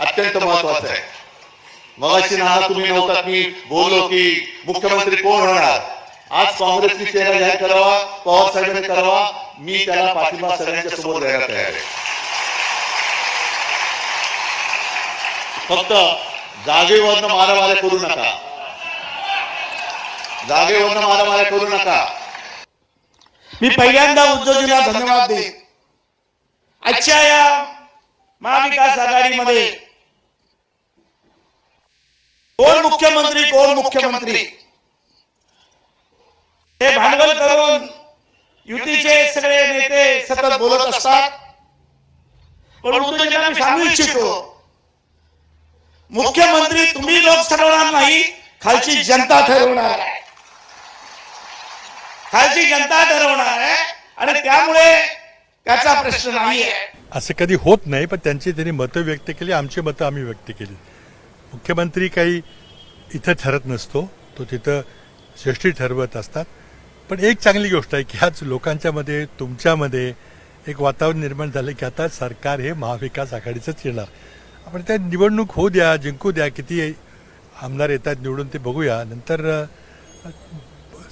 अत्यंत महत्वाचं आहे. मगाशी नाना तुम्ही नव्हतात मी बोललो की मुख्यमंत्री कोण होणार? आज काँग्रेसने चेहरा जाहीर करावा पवार साहेबांनी करावा मी त्याला पाठिंबा सगळ्यांच्या समोर द्यायला तयार आहे. फक्त जागेवरनं मारामाऱ्या करू नका. जागेवरनं मारामाऱ्या करू नका. मी पहिल्यांदा उद्धवजीला धन्यवाद देईन. आजच्या या महाविकास आघाडीमध्ये कोण मुख्यमंत्री कोण मुख्यमंत्री? हे भांडवल करून युतीचे सगळे नेते सतत बोलत असतात. पण मी सांगू इच्छितो मुख्यमंत्री तुम्ही लोक ठरवणार नाही खालची जनता ठरवणार आहे. खालची जनता ठरवणार आहे आणि त्यामुळे त्याचा प्रश्न नाही आहे असं कधी होत नाही पण त्यांची त्यांनी मतं व्यक्त केली आमची मतं आम्ही व्यक्त केली. मुख्यमंत्री काही इथं ठरत नसतो तो तिथं श्रेष्ठी ठरवत असतात. पण एक चांगली गोष्ट आहे की ह्याच लोकांच्यामध्ये तुमच्यामध्ये एक वातावरण निर्माण झालं की आता सरकार हे महाविकास आघाडीचंच येणार. आपण त्या निवडणूक होऊ द्या जिंकू द्या किती आमदार येतात निवडून ते बघूया. नंतर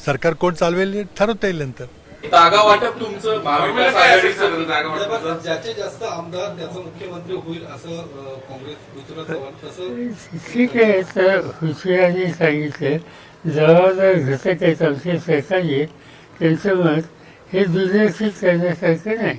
सरकार कोण चालवेल ठरवता येईल नंतर. जागा वाटप तुमचं महाविकास आघाडीचं जागा वाटप ज्याचे जास्त आमदार त्याचा मुख्यमंत्री होईल असं काँग्रेस तसं ठीक आहे तर हुशियारी सांगितले. जबाबदार घटक आहेत आमचे सरकारी त्यांचं मत हे दुर्लक्षित करण्यासारखं नाही.